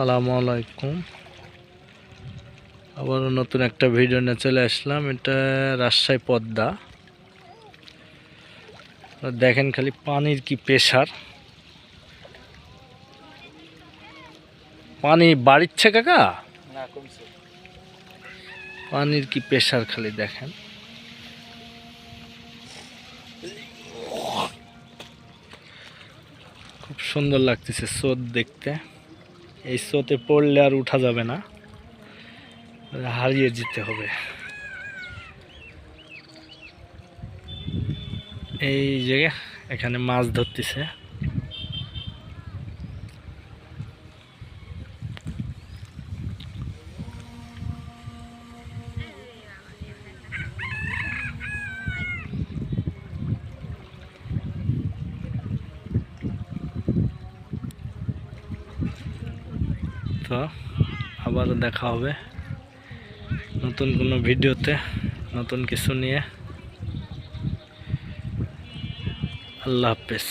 সালামু আলাইকুম। আবার নতুন একটা ভিডিও নিয়ে চলে আসলাম। এটা রাজশাহী পদ্মা। দেখেন খালি পানির কি প্রেশার পানি বাড়িচ্ছে কাকা? পানির কি প্রেশার খালি দেখেন। খুব সুন্দর লাগতেছে স্রোত দেখতে। এই স্রোতে পড়লে আর উঠা যাবে না। হারিয়ে যেতে হবে। এই যে, এখানে মাছ ধরতেছে। তো আবারও দেখা হবে নতুন কোনো ভিডিওতে নতুন কিছু নিয়ে আল্লাহ হাফেজ